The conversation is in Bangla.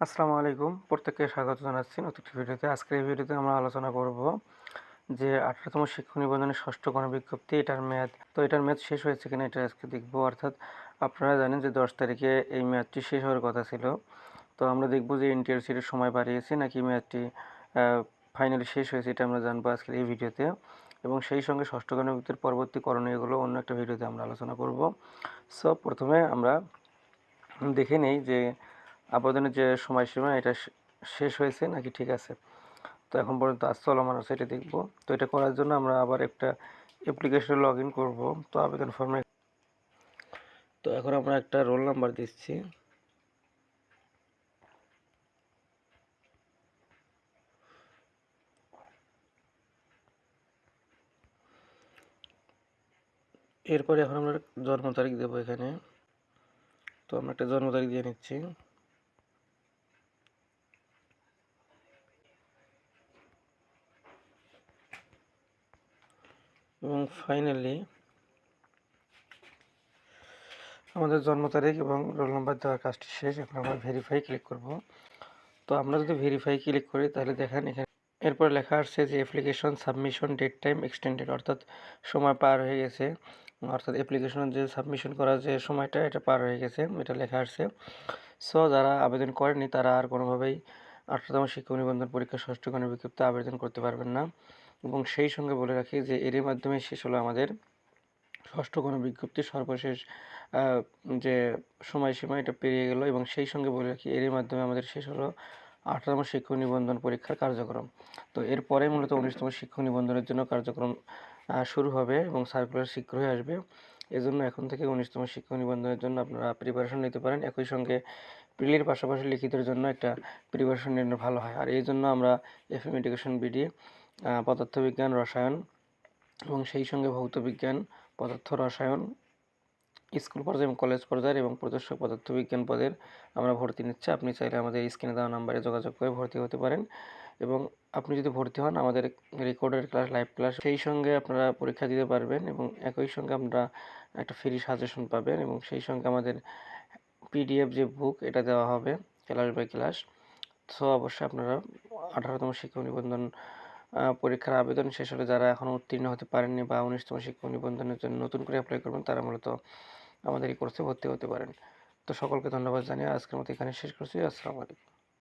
আসসালামু আলাইকুম। প্রত্যেককে স্বাগত জানাচ্ছি নতুন ভিডিওতে। আজকের এই ভিডিওতে আমরা আলোচনা করব যে আঠারোতম শিক্ষক নিবন্ধনের ষষ্ঠ গণবিজ্ঞপ্তি এটার মেয়াদ। তো এটার মেয়াদ শেষ হয়েছে কিনা এটা আজকে দেখব। অর্থাৎ আপনারা জানেন যে দশ তারিখে এই মেয়াদটি শেষ হওয়ার কথা ছিল। তো আমরা দেখব যে এনটিআরসির সময় বাড়িয়েছে নাকি মেয়াদটি ফাইনালি শেষ হয়েছে এটা আমরা জানব আজকের এই ভিডিওতে। এবং সেই সঙ্গে ষষ্ঠ গণবিজ্ঞপ্তির পরবর্তী করণীয়গুলো অন্য একটা ভিডিওতে আমরা আলোচনা করব। সো প্রথমে আমরা দেখে নেই যে আবেদনের যে সময়সীমা, এটা শেষ হয়েছে নাকি ঠিক আছে? তো এখন পর্যন্ত আজ চলমান আছে, এটা দেখব। তো এটা করার জন্য আমরা আবার একটা অ্যাপ্লিকেশনে লগ ইন করব। তো আবেদন ফর্মে তো এখন আমরা একটা রোল নাম্বার দিচ্ছি। এরপরে এখন আমরা জন্ম তারিখ দেবো এখানে। তো আমরা একটা জন্ম তারিখ দিয়ে নিচ্ছি। এবং ফাইনালি আমাদের জন্ম তারিখ এবং রোল নাম্বার দেওয়ার কাজটি শেষ। এখন আমরা ভেরিফাই ক্লিক করব। তো আমরা যদি ভেরিফাই ক্লিক করি, তাহলে দেখেন এখানে এরপর লেখা আসছে যে application submission date time extended অর্থাৎ সময় পার হয়ে গেছে। অর্থাৎ অ্যাপ্লিকেশন যে সাবমিশন করার যে সময়টা, এটা পার হয়ে গেছে, এটা লেখা আসছে। সো যারা আবেদন করেনি তারা আর কোনোভাবেই আঠারোতম শিক্ষক নিবন্ধন পরীক্ষা ষষ্ঠ গণবিজ্ঞপ্তি আবেদন করতে পারবেন না। এবং সেই সঙ্গে বলে রাখি যে এরই মাধ্যমে শেষ হলো আমাদের ষষ্ঠ কোনো বিজ্ঞপ্তি সর্বশেষ যে সময়সীমা এটা পেরিয়ে গেল এবং সেই সঙ্গে বলে রাখি এরই মাধ্যমে আমাদের শেষ হলো আঠারোতম শিক্ষক নিবন্ধন পরীক্ষার কার্যক্রম। তো এরপরে মূলত উনিশতম শিক্ষক নিবন্ধনের জন্য কার্যক্রম শুরু হবে এবং সার্কুলার শীঘ্রই আসবে। এজন্য এখন থেকে উনিশতম শিক্ষক নিবন্ধনের জন্য আপনারা প্রিপারেশন নিতে পারেন। একই সঙ্গে প্রিলির পাশাপাশি লিখিতের জন্য একটা প্রিপারেশন নিলে ভালো হয়। আর এই জন্য আমরা এফএম এডুকেশন বিডি পদার্থবিজ্ঞান, রসায়ন এবং সেই সঙ্গে ভৌত বিজ্ঞান পদার্থ, রসায়ন, স্কুল পর্যায়ে এবং কলেজ পর্যায়ের এবং প্রদর্শক পদার্থবিজ্ঞান পদের আমরা ভর্তি নিচ্ছি। আপনি চাইলে আমাদের স্ক্রিনে দেওয়া নাম্বারে যোগাযোগ করে ভর্তি হতে পারেন এবং আপনি যদি ভর্তি হন, আমাদের রেকর্ডের ক্লাস, লাইভ ক্লাস, সেই সঙ্গে আপনারা পরীক্ষা দিতে পারবেন এবং একই সঙ্গে আমরা একটা ফ্রি সাজেশন পাবেন এবং সেই সঙ্গে আমাদের পিডিএফ যে বুক এটা দেওয়া হবে ক্লাস বাই ক্লাস সো অবশ্যই আপনারা আঠারোতম শিক্ষক নিবন্ধন পরীক্ষার আবেদন শেষ হলে যারা এখনও উত্তীর্ণ হতে পারেননি বা উনিশতম শিক্ষক নিবন্ধনের জন্য নতুন করে অ্যাপ্লাই করবেন, তারা মূলত আমাদের এই কোর্সে ভর্তি হতে পারেন। তো সকলকে ধন্যবাদ জানিয়ে আজকের মতো এখানে শেষ করছি। আসসালামু আলাইকুম।